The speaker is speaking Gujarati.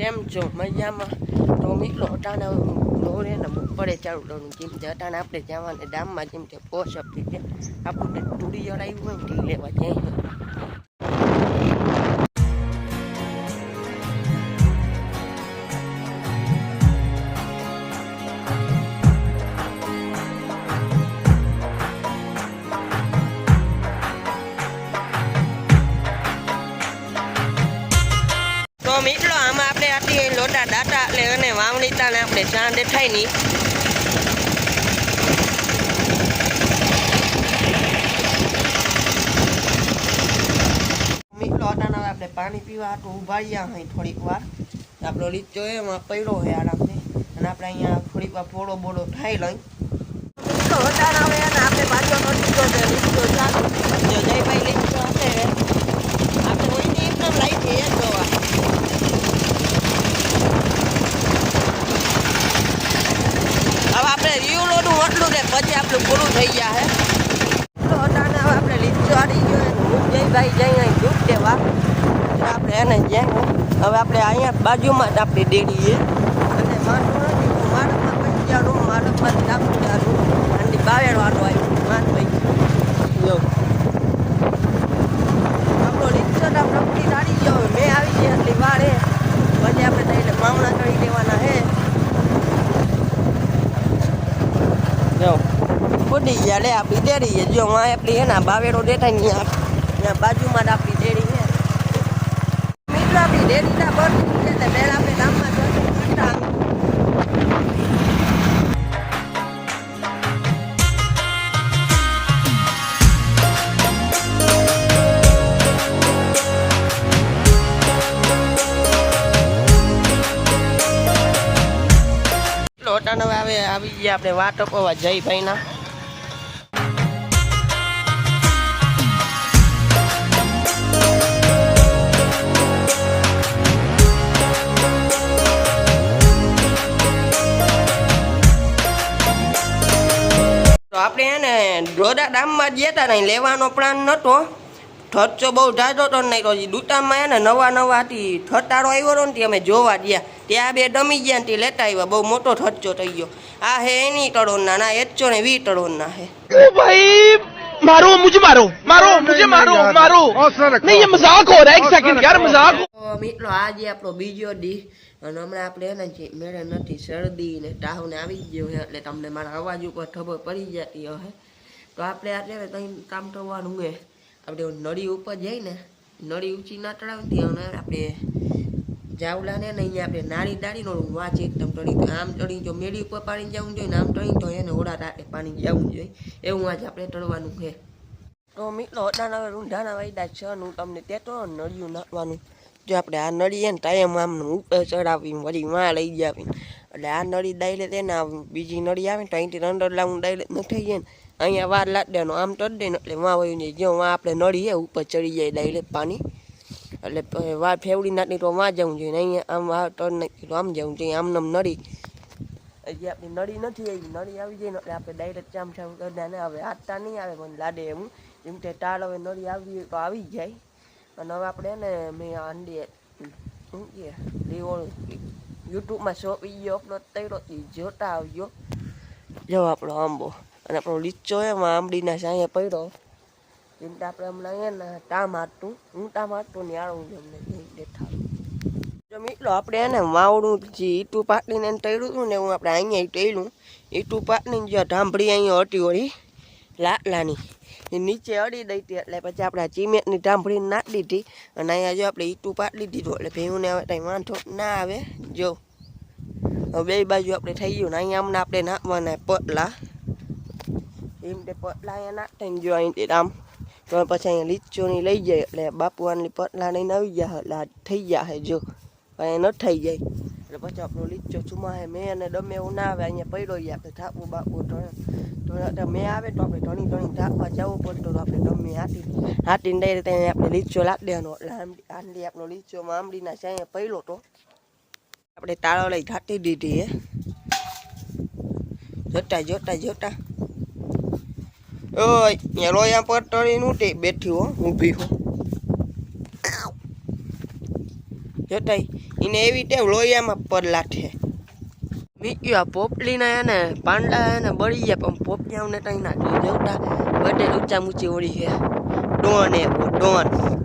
કેમ છો? મજામાં. તો મિત્રો, અટાણા દોરે ને પડે ચાલુ દોરું જેમ કે અટાણા આપણે જવાને ડામમાં જેમ કે પોસ આપી છે આપણને તુડી જડાવ્યું હોય ને લેવા જાય તો મિત્રો, આમાં આપણે આટલી લોટા દાટા એટલે અને વાવણી તાને આપણે ચા દેખાય નહીં. મિત્રો અટાણા આપણે પાણી પીવા આટલું ઊભા રહ્યા હોય થોડીક વાર. આપણો લીચો એમાં પડ્યો હોય આરામથી. અને આપણે અહીંયા થોડીક વાર પોળો બોળો થાય લઈ. લીચો અટાણા આવે આપણે પાછો લીચો છે. લીચો જયભાઈ લીચો હશે આપણે લાઈ છે જોવા હવે આપણે રીવલોનું ઓટલું ને પછી આપણું પૂરું થઈ ગયા હે તો અટાણે હવે આપણે લીચો આડી ગયો ને જયભાઈ જઈ અહીં દૂધ દેવા. આપણે એને જાય હવે આપણે અહીંયા બાજુમાં જ આપણી ડેરી છે અને મારું નથી મારામાં પંચાણું મારામાં ચાપચાનું અને બાવેડવાનું આવ્યું માર ભાઈ જો આપણો રિક્ષો તો આપણો ઉઠી ગયો મેં આવી ગયા એટલી વાર. પછી આપણે થઈને મામણા કરી દેવાના હે. જો ઉડી ગયા લે આપણી ડેરી જો વાં આપણી એના ને બાવેડો દેખાય ને બાજુમાં જ આપણી ડેરી છે. મિત્રો, આપણી ડેરી ના બંધ છે એટલે પહેલા આપણે ગામમાં જશું લોટાનો હવે આવી ગયા આપણે વાટ અપાવવા જયભાઈના તો આપણે હે ને ડોડા ડામમાં ગયા હતા ને લેવાનો પ્લાન નહોતો ખર્ચો બહુ જાજો તો નહીં તો દુકાનમાં હે ને નવા નવા હતી થટાડો આવ્યો હતો ને તે અમે જોવા ગયા ત્યાં બે ડમી ગયા ને તે લેતા આવ્યા બહુ મોટો ખર્ચો થઈ ગયો આ હે એની કરોડના ના એકસો ને વીસ કરોડના હે ओ भाई मारो मुझे मारो मारो मुझे मारो मारो नहीं ये मजाक हो रहा है एक सेकंड यार मजाक તો મિત્રો આજે આપણો બીજો દી અને હમણાં આપણે એને જે મેળે નથી, શરદી ને તાવ ને આવી ગયો છે એટલે તમને મારા અવાજ ઉપર ખબર પડી જતી હશે. તો આપણે અત્યારે કંઈ કામ કરવાનું હે આપણે નળી ઉપર જઈ ને, નળી ઊંચી ના ચડાવતી અને આપણે જાવલાને ને અહીંયા આપણે નાળી દાળીનો વાંચ એકદમ તો આમ ચડી જો મેળી ઉપર પાણી જવું જોઈએ ને આમ ચડી તો એને ઓળા રાતે પાણી જવું જોઈએ. એવું આજે આપણે ચડવાનું છે. તો મિત્રો હવે રૂંઢાના વાયદા છે હું તમને તે તો નળિયું નાખવાનું જો આપણે આ નળી છે ને ટાઈમ આમ ઉપર ચડાવી વળી માં લઈ જાવી એટલે આ નળી તેને આ બીજી નળી આવે ને તો અહીંથી અંદર લાવું ડાયલે ન થઈ જાય ને. અહીંયા વાર લાટ આમ તર દે એટલે વાં વયું જાય જો વાં આપણે નળી છે ઉપર ચડી જાય ડાયરેક્ટ પાણી. એટલે વાર ફેવડી નાખી તો વાં જવું જોઈએ અહીંયા આમ વાર તર નાખી તો આમ જવું જોઈએ, આમ નામ નળી. હજી આપણી નળી નથી આવી. નળી આવી જાય ને એટલે આપણે ડાયરેક્ટ ચામ ચામ કરી દે હવે આટતા નહીં આવે, મને લાડે એમ જેમ કે તાળ હવે નળી આવી તો આવી જાય. અને હવે આપણે ને મેં આંડીએ શું લીવો યુટ્યુબમાં શો વીડિયો અપલોડ કર્યો, એ જોતા આવ્યો જો આપણો આંબો અને આપણો લીચો એમાં આંબડીના સાંયે પડ્યો. જેમ કે આપણે હમણાં અહીંયા ને ટા મારતું, હું ટા મારતું ને આળું અમને દેખાડું. જો મિત્રો, આપણે એને વાવડું જે ઈટું પાટલીને એને તળ્યું હતું ને હું આપણે અહીંયા તળ્યું. ઈટું પાટલીને જે ઢાંભળી અહીંયા હતી વળી, લાટલાની. નીચે અડી દઈ હતી એટલે પછી આપણે ચીમેટની ઢાંભળીને નાખી દીધી અને અહીંયા જો આપણે ઈટું પાટલી દીધું એટલે ભેહુંને હવે કંઈ વાંધો ના આવે. જો બે બાજુ આપણે થઈ ગયું ને અહીંયા અમને આપણે નાખવાના પટલા. એમ તે પટલા અહીંયા નાખતા જો અહીંથી આમ, તો પછી અહીંયા લીચોની લઈ જાય એટલે બાપુવાની પટલા લઈને આવી ગયા એટલે થઈ ગયા જો. અહીંયા ન થઈ જાય. એટલે પછી આપણો લીચો ચુમા હે મેં અને ગમે એવું ના આવે અહીંયા પડ્યો જાય આપણે થાપું બાપુ તો તો મેં આવે તો આપણે ઘણી ઘણી ઢાંકવા જવું પડતું તો આપણે ગમે હાથી હાથીને ડાયરેક્ટ ત્યાં આપણે લીચો લાગ દેવાનો એટલે આંબલી આંબલી આપણો લીચોમાં આંબલીના સાંયે પડ્યો તો આપણે તાળો લઈ ઘાટી દીધી હે જોતા જોતા જોતા ઓય અહીંયા લોયા પર ટળીને ઉઠી બેઠી હો ઊભી હો હેઠાઈ એને એવી ટેવ લોહિયામાં પર લાઠે. મીક્યું આ પોપલીના એને પાંડા એને બળી ગયા પણ પોપિયાઓને કઈ ના જોઈ જવતા બધે ઊંચા ઊંચી ઓળી છે. ડોન એવો ડોન.